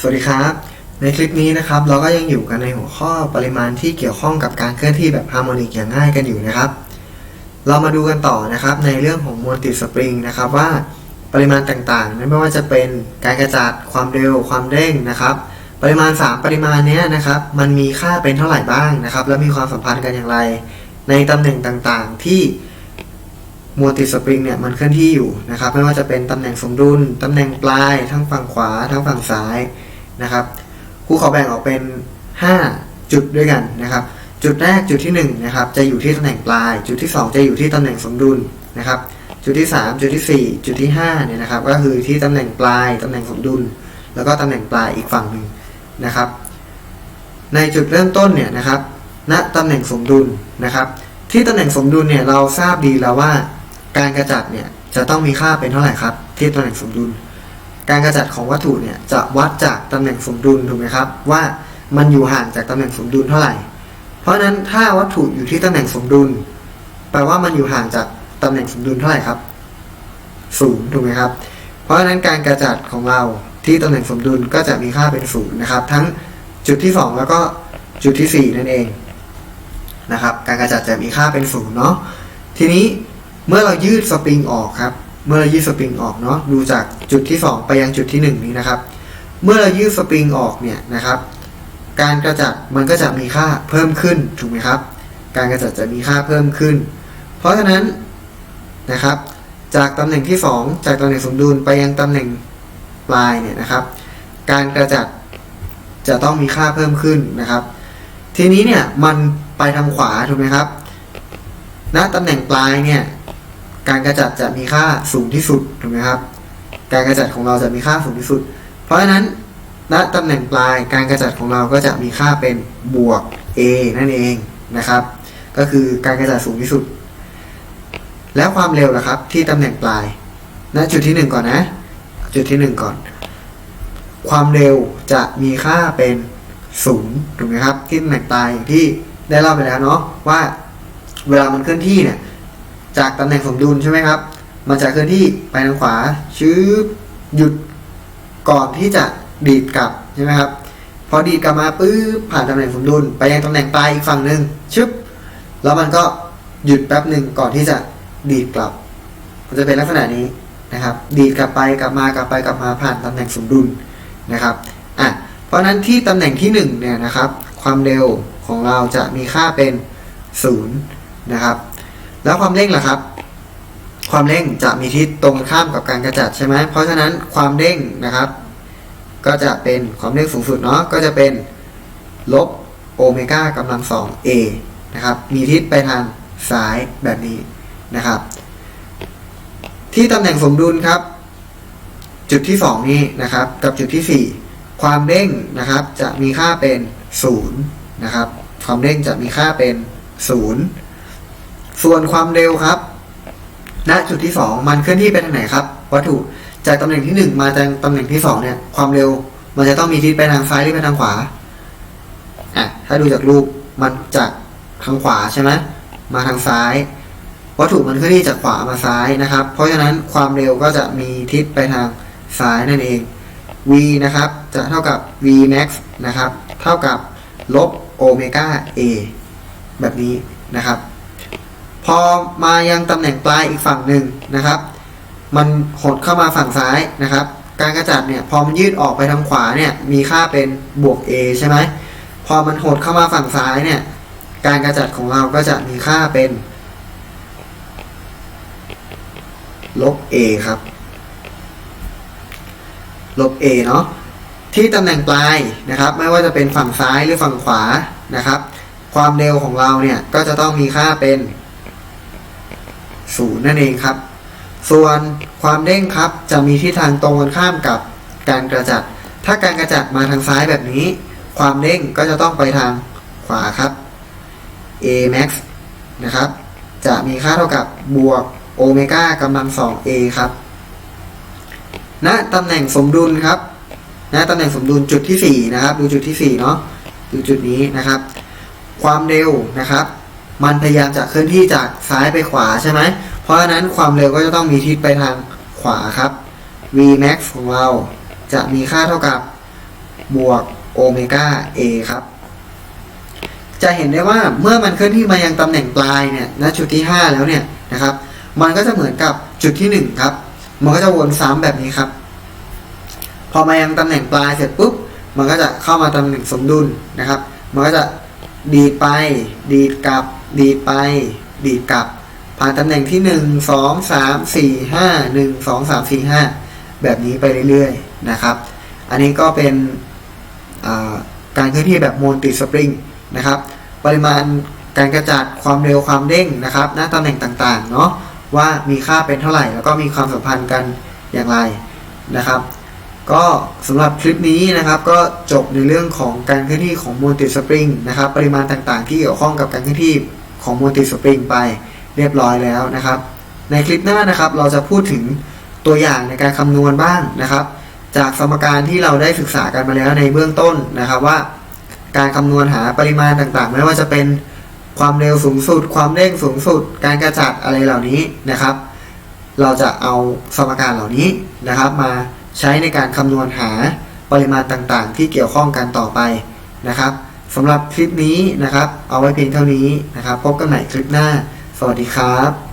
สวัสดีครับ ในคลิปนี้นะครับเราก็ยังอยู่กันในหัวข้อปริมาณที่เกี่ยวข้องกับการเคลื่อนที่แบบฮาร์โมนิกอย่างง่ายกันอยู่นะครับ เรามาดูกันต่อนะครับในเรื่องของมวลติดสปริงนะครับว่าปริมาณต่างๆนั้นไม่ว่าจะเป็นการกระจัดความเร็วความเร่งนะครับ ปริมาณ 3 ปริมาณเนี้ยนะครับ มันมีค่าเป็นเท่าไหร่บ้างนะครับ แล้วมีความสัมพันธ์กันอย่างไร ในตำแหน่งต่างๆ ที่ มวลติดสปริงเนี่ยมันเคลื่อนที่อยู่นะครับไม่ว่าจะเป็นตำแหน่งสมดุลตำแหน่งปลายทั้งฝั่งขวาทั้งฝั่งซ้ายนะครับครูขอแบ่งออกเป็น 5 จุดด้วยกันนะครับ จุดแรกจุดที่1นะครับจะอยู่ที่ตำแหน่งปลาย จุดที่ 2 จะอยู่ที่ตำแหน่งสมดุลนะครับ จุดที่ 3 จุดที่ 4 จุดที่5เนี่ยนะครับ ก็คือที่ตำแหน่งปลายตำแหน่งสมดุล แล้วก็ตำแหน่งปลายอีกฝั่งหนึ่งนะครับ ในจุดเริ่มต้นเนี่ยนะครับณตำแหน่งสมดุลนะครับ ที่ตำแหน่งสมดุลเนี่ยเราทราบดีแล้วว่า การกระจัดเนี่ยจะต้องมีค่าเป็นเท่าไหร่ครับ ที่ตำแหน่งสมดุล การกระจัดของวัตถุเนี่ยจะวัดจากตำแหน่งสมดุลถูกไหมครับ ว่ามันอยู่ห่างจากตำแหน่งสมดุลเท่าไหร่ เพราะฉะนั้นถ้าวัตถุอยู่ที่ตำแหน่งสมดุล แปลว่ามันอยู่ห่างจากตำแหน่งสมดุลเท่าไหร่ครับศูนย์ถูกไหมครับ เพราะฉะนั้นการกระจัดของเราที่ตำแหน่งสมดุลก็จะมีค่าเป็นศูนย์นะครับ ทั้งจุดที่สองแล้วก็จุดที่สี่นั่นเองนะครับ การกระจัดจะมีค่าเป็นศูนย์เนาะทีนี้ เมื่อเรายืดสปริงออกครับ เมื่อเรายืดสปริงออกเนาะดูจากจุดที่ 2 ไปยังจุดที่ 1 นี้นะครับ เมื่อเรายืดสปริงออกเนี่ยนะครับ การกระจัดมันก็จะมีค่าเพิ่มขึ้นถูกไหมครับ การกระจัดจะมีค่าเพิ่มขึ้น เพราะฉะนั้นนะครับ จากตำแหน่งที่ 2 จากตำแหน่งสมดุลไปยังตำแหน่งปลายเนี่ยนะครับ การกระจัดจะต้องมีค่าเพิ่มขึ้นนะครับ ทีนี้เนี่ยมันไปทางขวาถูกไหมครับณตำแหน่งปลายเนี่ย การกระจัดจะมีค่าสูงที่สุดถูกไหมครับ การกระจัดของเราจะมีค่าสูงที่สุด เพราะฉะนั้นณตำแหน่งปลายการกระจัดของเราก็จะมีค่าเป็นบวก a นั่นเองนะครับ ก็คือการกระจัดสูงที่สุด แล้วความเร็วล่ะครับ ที่ตำแหน่งปลายณจุดที่หนึ่งก่อนนะ จุดที่หนึ่งก่อน ความเร็วจะมีค่าเป็นศูนย์ถูกไหมครับที่ตำแหน่งปลายที่ได้เล่าไปแล้วเนาะว่า เวลามันเคลื่อนที่เนี่ย จากตำแหน่งสมดุลใช่ไหมครับ มันจะเคลื่อนที่ไปทางขวาชื้อหยุดก่อนที่จะดีดกลับใช่ไหมครับ พอดีดกลับมาปื้อผ่านตำแหน่งสมดุล ไปยังตำแหน่งปลายอีกฝั่งหนึ่งชึบแล้วมันก็หยุดแป๊บหนึ่งก่อนที่จะดีดกลับ มันจะเป็นลักษณะนี้นะครับ ดีดกลับไปกลับมากลับไปกลับมาผ่านตำแหน่งสมดุลนะครับอะเพราะฉะนั้นที่ตำแหน่งที่หนึ่งเนี่ยนะครับ ความเร็วของเราจะมีค่าเป็นศูนย์นะครับ แล้วความเร่งล่ะครับ ความเร่งจะมีทิศตรงข้ามกับการกระจัดใช่ไหมเพราะฉะนั้นความเร่งนะครับ ก็จะเป็นความเร่งสูงสุดเนาะก็จะเป็นลบโอเมก้ากำลังสอง a นะครับมีทิศไปทางซ้ายแบบนี้นะครับ ที่ตำแหน่งสมดุลครับ จุดที่ 2 นี้นะครับ กับจุดที่ 4 ความเร่งนะครับจะมีค่าเป็น0นะครับ ความเร่งจะมีค่าเป็น0 ส่วนความเร็วครับณจุดที่ 2 มันเคลื่อนที่ไปทางไหนครับ วัตถุจากตำแหน่งที่ 1 มาจากตำแหน่งที่ 2 เนี่ย ความเร็ว มันจะต้องมีทิศไปทางซ้ายหรือไปทางขวาอะถ้าดูจากรูปมันจากทางขวาใช่ไหมมาทางซ้าย วัตถุมันเคลื่อนที่จากขวามาซ้ายนะครับ เพราะฉะนั้นความเร็วก็จะมีทิศไปทางซ้ายนั่นเอง v นะครับ จะเท่ากับ v max นะครับ เท่ากับลบโอเมก้า a แบบนี้นะครับ พอมายังตำแหน่งปลายอีกฝั่งหนึ่งนะครับ มันหดเข้ามาฝั่งซ้ายนะครับ การกระจัดเนี่ยพอมันยืดออกไปทางขวาเนี่ยมีค่าเป็นบวก a ใช่ไหมพอมันหดเข้ามาฝั่งซ้ายเนี่ยการกระจัดของเราก็จะมีค่าเป็นลบ a ครับ ลบ a เนาะที่ตำแหน่งปลายนะครับ ไม่ว่าจะเป็นฝั่งซ้ายหรือฝั่งขวานะครับ ความเร็วของเราเนี่ยก็จะต้องมีค่าเป็น ศูนย์นั่นเองครับ ส่วนความเร่งครับจะมีทิศทางตรงกันข้ามกับการกระจัด ถ้าการกระจัดมาทางซ้ายแบบนี้ ความเร่งก็จะต้องไปทางขวาครับ a max นะครับ จะมีค่าเท่ากับบวกโอเมก้ากำลังสอง a ครับณตำแหน่งสมดุลครับณตำแหน่งสมดุลจุดที่ 4 นะครับ ดูจุดที่ 4 เนาะดูจุดนี้นะครับ ความเร็วนะครับ มันพยายามจะเคลื่อนที่จากซ้ายไปขวาใช่ไหม เพราะฉะนั้นความเร็วก็จะต้องมีทิศไปทางขวาครับ v max ของเราจะมีค่าเท่ากับบวกโอเมก้า a ครับ จะเห็นได้ว่าเมื่อมันเคลื่อนที่มายังตำแหน่งปลายเนี่ยณจุดที่ 5 แล้วเนี่ยนะครับ มันก็จะเหมือนกับจุดที่ 1 ครับ มันก็จะวนซ้ำแบบนี้ครับ พอมายังตำแหน่งปลายเสร็จปุ๊บ มันก็จะเข้ามาตำแหน่งสมดุลนะครับ มันก็จะดีดไปดีดกลับ ดีดไป ดีดกลับ ผ่านตำแหน่งที่ 1 2 3 4 5 1 2 3 4 5 แบบนี้ไปเรื่อยๆนะครับ อันนี้ก็เป็นการเคลื่อนที่แบบโมนติสปริงนะครับ ปริมาณการกระจัดความเร็วความเด้งนะครับหน้าตำแหน่งต่างๆเนาะว่ามีค่าเป็นเท่าไหร่ แล้วก็มีความสัมพันธ์กันอย่างไรนะครับ ก็สำหรับคลิปนี้นะครับก็จบในเรื่องของการเคลื่อนที่ของมูลติสปริงนะครับปริมาณต่างๆ ที่เกี่ยวข้องกับการเคลื่อนที่ของมูลติสปริงไปเรียบร้อยแล้วนะครับ ในคลิปหน้านะครับเราจะพูดถึงตัวอย่างในการคำนวณบ้างนะครับ จากสมการที่เราได้ศึกษากันมาแล้วในเบื้องต้นนะครับว่า การคำนวณหาปริมาณต่างๆ ไม่ว่าจะเป็นความเร็วสูงสุด ความเร่งสูงสุด การกระจัดอะไรเหล่านี้นะครับ เราจะเอาสมการเหล่านี้นะครับมา ใช้ในการคำนวณหาปริมาณต่างๆ ที่เกี่ยวข้องกันต่อไปนะครับสำหรับคลิปนี้นะครับ เอาไว้เพียงเท่านี้นะครับ พบกันใหม่คลิปหน้า สวัสดีครับ